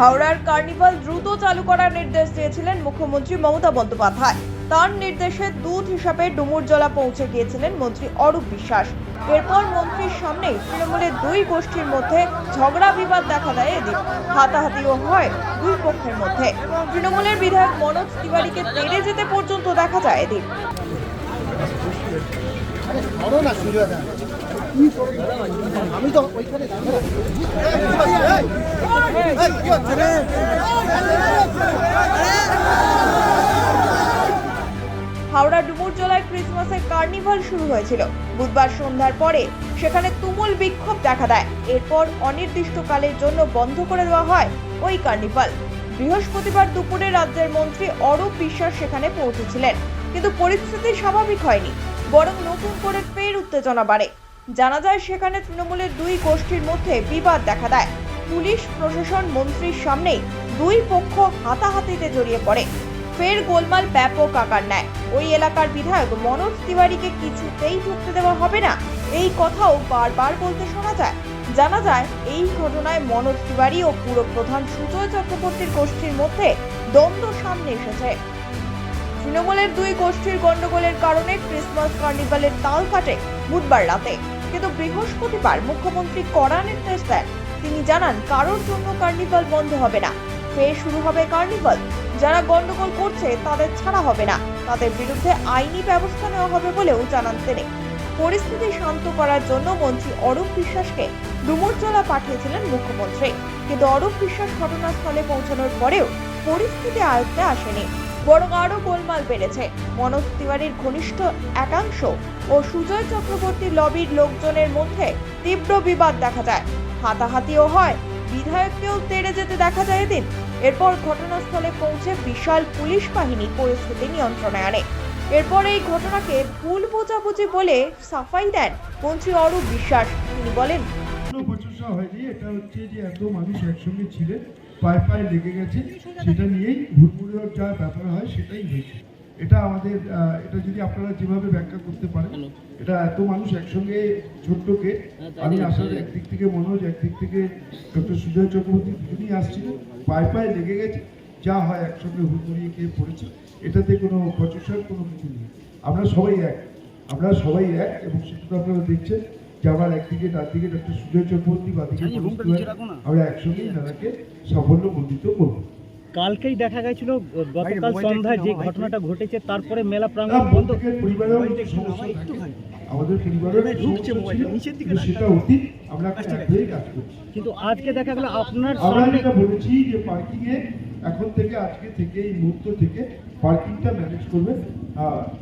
হাওড়ার কার্নিভাল দ্রুত চালু করার নির্দেশ দিয়েছিলেন মুখ্যমন্ত্রী মমতা বন্দ্যোপাধ্যায়। তার নির্দেশে দূত হিসাবে ডুমুরজলা পৌঁছে গিয়েছিলেন মন্ত্রী অরূপ বিশ্বাস। এরপর মন্ত্রীর সামনে তৃণমূলের দুই গোষ্ঠীর মধ্যে ঝগড়া বিবাদ দেখা দেয় এদিন। হাতাহাতিও হয় দুই পক্ষের মধ্যে। তৃণমূলের বিধায়ক মনোজ তিওয়ারিকে তেড়ে যেতে পর্যন্ত দেখা যায় এদিন। আমি তো ওইখানে হাওড়া ডুমুরজলায় ক্রিসমাসের কার্নিভাল শুরু হয়েছিল। বুধবার সন্ধ্যার পরে সেখানে তুমুল বিক্ষোভ দেখা দেয়। এরপর অনির্দিষ্টকালের জন্য বন্ধ করে দেওয়া হয় ওই কার্নিভাল। বৃহস্পতিবার দুপুরে রাজ্যের মন্ত্রী অরূপ বিশ্বাস সেখানে পৌঁছেছিলেন। কিন্তু পরিস্থিতি স্বাভাবিক হয়নি, বরং নতুন করে ফের উত্তেজনা বাড়ে। জানা যায়, সেখানে তৃণমূলের দুই গোষ্ঠীর মধ্যে বিবাদ দেখা দেয়। পুলিশ, প্রশাসন, মন্ত্রীর সামনেই দুই পক্ষ হাতাহাতিতে জড়িয়ে পড়ে। ফের গোলমাল ব্যাপক আকার নেয়। ওই এলাকার বিধায়ক মনোজ তিওয়ারিকে কিছুতেই ঢুকতে দেওয়া হবে না। এই কথাও বারবার বলতে শোনা যায়। জানা যায়, এই ঘটনায় মনোজ তিওয়ারি ও পুরপ্রধান সুজয় চক্রবর্তীর গোষ্ঠীর মধ্যে দ্বন্দ্ব সামনে এসেছে। তৃণমূলের দুই গোষ্ঠীর গন্ডগোলের কারণে ক্রিসমাস কার্নিভালের তাল কাটে বুধবার রাতে। কিন্তু বৃহস্পতিবার মুখ্যমন্ত্রী কড়া নির্দেশ দেন। তিনি জানান, কারোর জন্য কার্নিভাল বন্ধ হবে না। ফের শুরু হবে কার্নিভাল। যারা গন্ডগোল করছে, তাদের ছাড়া হবে না। তাদের বিরুদ্ধে আইনি ব্যবস্থা নেওয়া হবে বলেও জানান তিনি। পরিস্থিতি শান্ত করার জন্য মন্ত্রী অরূপ বিশ্বাসকে ডুমুরজলা পাঠিয়েছিলেন মুখ্যমন্ত্রী। কিন্তু অরূপ বিশ্বাস ঘটনাস্থলে পৌঁছানোর পরেও পরিস্থিতি আয়ত্তে আসেনি, বরং আরও গোলমাল বেড়েছে। মনোজ তিওয়ারির ঘনিষ্ঠ একাংশ ও সুজয় চক্রবর্তী লবির লোকজনের মধ্যে তীব্র বিবাদ দেখা যায়। হাতাহাতিও হয়। বিধায়ককেও তেড়ে যেতে দেখা যায় এদিন। এরপর ঘটনাস্থলে পৌঁছে বিশাল পুলিশ বাহিনী পরিস্থিতি নিয়ন্ত্রণে আনে। এরপর এই ঘটনাকে ভুল বোঝাবুঝি বলে সাফাই দেন মন্ত্রী অরূপ বিশ্বাস। তিনি বলেন হয়নি। এটা হচ্ছে যে এত মানুষ একসঙ্গে ছিলেন, পায়ে পায়ে লেগে গেছে। সেটা নিয়েই হুড়মুড়ের যা ব্যাপার হয় সেটাই হয়েছে। এটা আমাদের এটা যদি আপনারা যেভাবে ব্যাখ্যা করতে পারেন এটা এত মানুষ একসঙ্গে ছোট্টকে আমি আসার একদিক থেকে মনোজ একদিক থেকে ডক্টর সুজয় চক্রবর্তী দুজনই আসছিলেন পায়ে পায়ে লেগে গেছে যা হয় একসঙ্গে হুড়মুড়িয়ে খেয়ে পড়েছে এটাতে কোনো বচসার কোনো কিছু নেই। আমরা সবাই এক আমরা সবাই এক এবং সেটা তো আপনারা দেখছেন যে আমার একদিকে ডান দিকে ডক্টর সুজয় চক্রবর্তী বাদিকে আমরা একসঙ্গেই তাদেরকে সাফল্য মণ্ডিত করব। কালকেই দেখা গেছিল গতকাল সন্ধ্যায় যে ঘটনাটা ঘটেছে তারপরে মেলা প্রাঙ্গণ বন্ধ। কিন্তু আজকে দেখা গেল আপনার সামনে বলেছি যে পার্কিং এ এখন থেকে আজকে থেকে এই মুহূর্ত থেকে পার্কিংটা ম্যানেজ করবে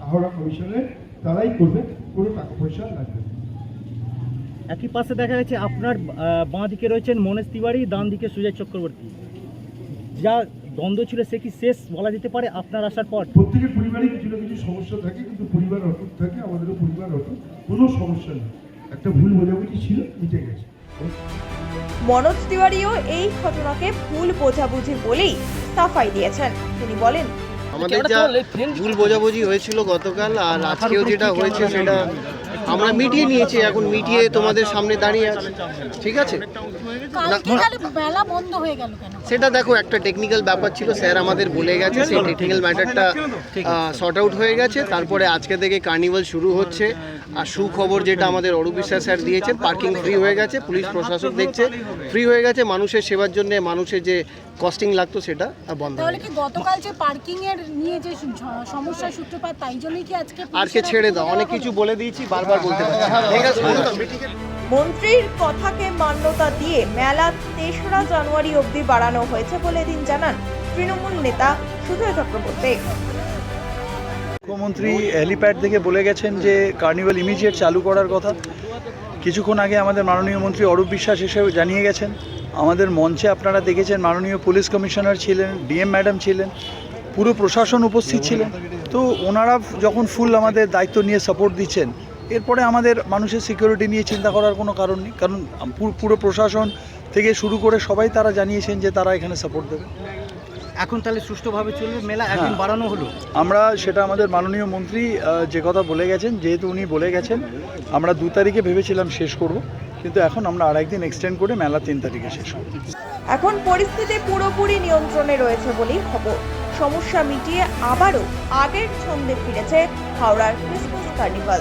হাওড়া কমিশনের তারাই করবে কোনো টাকা পয়সা লাগবে একই পাশে দেখা গেছে আপনার বাঁ দিকে রয়েছেন মনেশ তিওয়ারি ডান দিকে সুজয় চক্রবর্তী। যা দ্বন্দ্ব ছিল সে কি শেষ বলা যেতে পারে আপনার আসার পর? প্রত্যেকের পরিবারে কিছু না কিছু সমস্যা থাকে কিন্তু পরিবার অটুট থাকে আমাদেরও পরিবার অটুট কোনো সমস্যা নেই। একটা ভুল বোঝাবুঝি ছিল মিটে গেছে। মনোজ তিওয়ারিও এই ঘটনাকে ভুল বোঝাবুঝি বলেই সাফাই দিয়েছেন। তিনি বলেন আমাদের যা ভুল বোঝাবুঝি হয়েছিল গতকাল আর আজকেও যেটা হয়েছে সেটা আমরা মিটিয়ে নিয়েছি এখন মিটিয়ে তোমাদের সামনে দাঁড়িয়ে আছি। ঠিক আছে? কালকে তাহলে মেলা বন্ধ হয়ে গেল কেন? সেটা দেখো একটা টেকনিক্যাল ব্যাপার ছিল স্যার আমাদের বলে গেছে সেই টেকনিক্যাল ম্যাটারটা শর্ট আউট হয়ে গেছে। তারপরে আজকে থেকে কার্নিভাল শুরু হচ্ছে। আর সুখবর যেটা আমাদের অরূপ বিশ্বাস স্যার দিয়েছেন পার্কিং ফ্রি হয়ে গেছে পুলিশ প্রশাসক দেখছে ফ্রি হয়ে গেছে মানুষের সেবার জন্য মানুষের যে কস্টিং লাগতো সেটা আর বন্ধ তাহলে কি গতকাল যে পার্কিং এর নিয়ে যে স- সমস্যার সূত্রপাত তাই জন্যই কি আজকে আর কে ছেড়ে দাও? অনেক কিছু বলে দিয়েছি বারবার বলতে পারছি মন্ত্রীর কথাকে মান্যতা দিয়ে মেলা তেসরা জানুয়ারি অবধি বাড়ানো হয়েছে বলে দিন জানান তৃণমূল নেতা সুজয় চক্রবর্তী। মুখ্যমন্ত্রী হেলিপ্যাড থেকে বলে গেছেন যে কার্নিভাল ইমিডিয়েট চালু করার কথা। কিছুক্ষণ আগে আমাদের মাননীয় মন্ত্রী অরূপ বিশ্বাস এসে জানিয়ে গেছেন। আমাদের মঞ্চে আপনারা দেখেছেন মাননীয় পুলিশ কমিশনার ছিলেন ডিএম ম্যাডাম ছিলেন পুরো প্রশাসন উপস্থিত ছিলেন। তো ওনারা যখন ফুল আমাদের দায়িত্ব নিয়ে সাপোর্ট দিচ্ছেন এরপরে আমাদের মানুষের সিকিউরিটি নিয়ে চিন্তা করার কোনো কারণ নেই। কারণ পুরো প্রশাসন থেকে শুরু করে সবাই তারা জানিয়েছেন যে তারা এখানে সাপোর্ট দেবে। এখন তাহলে সুষ্ঠুভাবে চলবে? মেলা একদিন বাড়ানো হলো। আমরা সেটা আমাদের মাননীয় মন্ত্রী যে কথা বলে গেছেন যেহেতু উনি বলে গেছেন আমরা দু তারিখে ভেবেছিলাম শেষ করব কিন্তু এখন আমরা আর একদিন এক্সটেন্ড করে মেলা তিন তারিখে শেষ করব। এখন পরিস্থিতি পুরোপুরি নিয়ন্ত্রণে রয়েছে বলেই খবর। সমস্যা মিটিয়ে আবারও আগের ছন্দে ফিরেছে হাওড়ার Christmas carnival